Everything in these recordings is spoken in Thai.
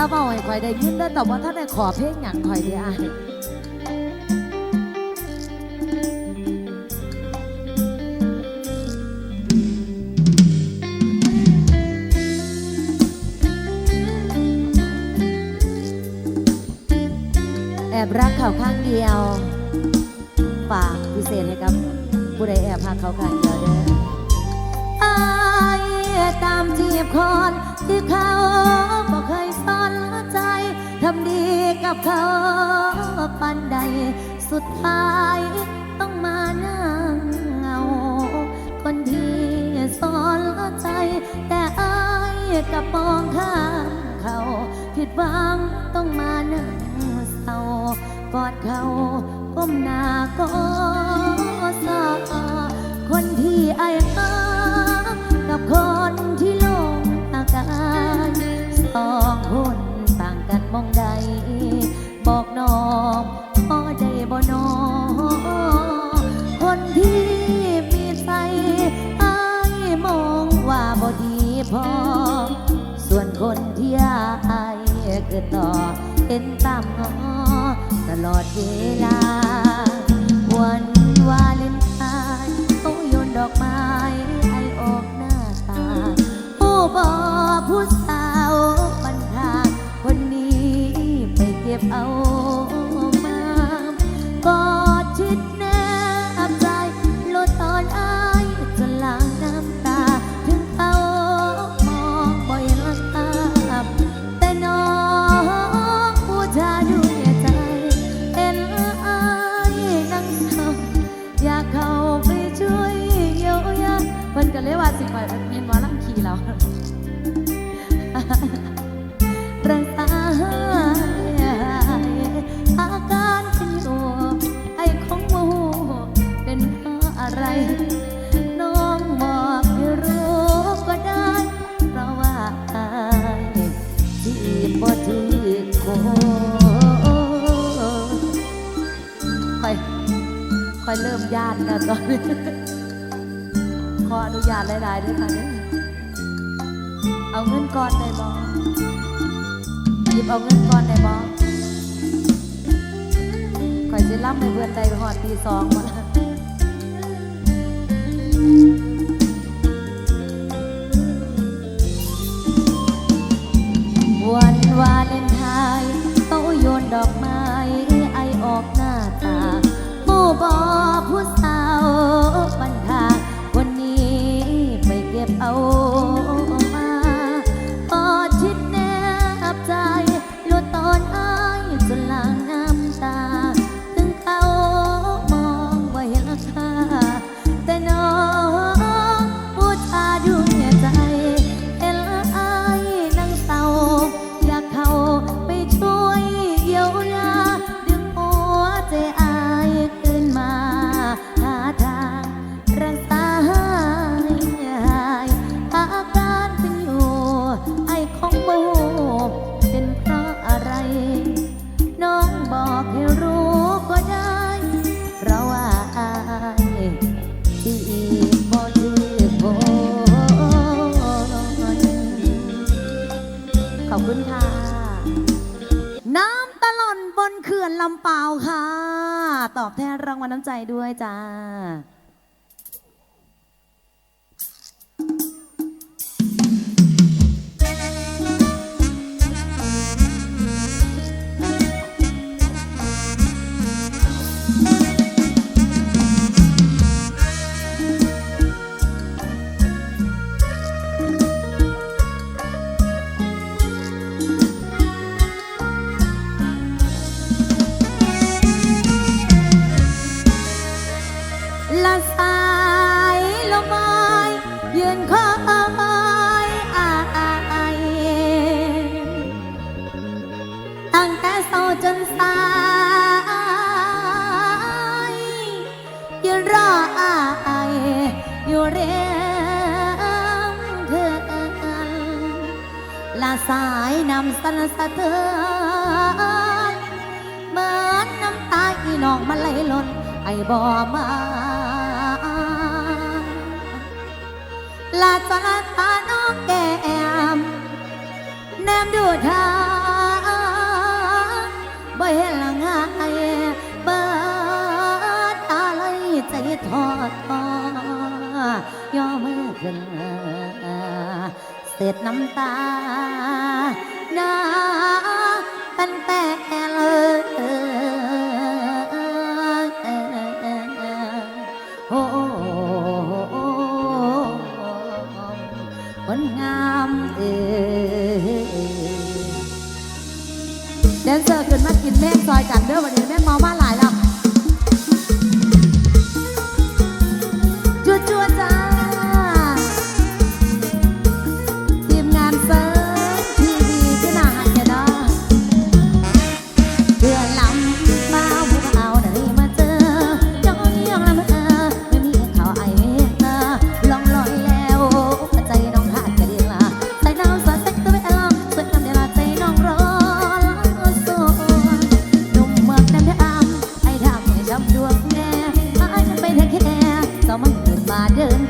ตาเบาให้คอยได้ยินได้แต่ว่าถ้าได้ขอเพลงอย่างคอยได้อายแอบรักเขาข้างเดียวฝากพิเศษให้กับผู้ใดแอบหักเขาข้างเดียวเด้ออายตามจีบคนที่เขาำดีกับเขาปันใด สุดท้ายต้องมานั่งเงา คนที่สอนใจ แต่อายกับปองข้างเขาผิดหวังต้องมานั่งเศร้ากอดเขาก้มหน้าก็สาคนที่ไอ้อากับคน ต่อ เห็นตามงอตลอดเวลา ย่อนขออนุญาตหลายๆด้วยค่ะเนี่ยเอาเงินก่อนได้บ่หยิบเอาเงินก่อนได้บ่อยสิล่ำให้เพื่อนได้หอดตีสองหมดวันวาเลนไทน์เขาโยนดอกไม้ไอออกหน้าตาผู้บอผู้สา นรางวัลน้ำใจด้วยจ้า สายยืนรออายอยู่เรียงเธอละสายนำสันสะเทือนเหมือนน้ำตาอีน้องมันไหลล่นไอบ่มาลาจาตาน้องแก้มแนมดู อยลังายบาดอะไรใจทอดทอย่อมือขึ้นเสร็จน้ำตาหน้ำ Gracias. มันเกิดมาเดิน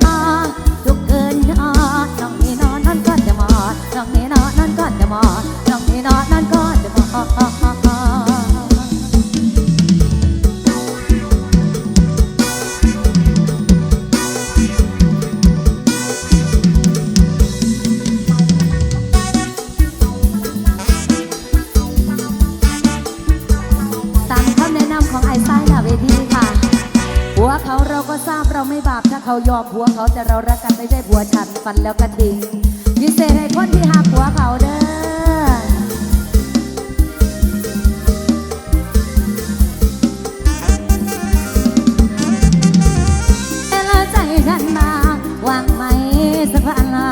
the ผัวเขาแต่เรารักกันไม่ใช่ผัวฉันฟันแล้วกันดิงพิเศษให้คนที่หาผัวเขาเด้อใจฉันมาว่างไหมสักพันลา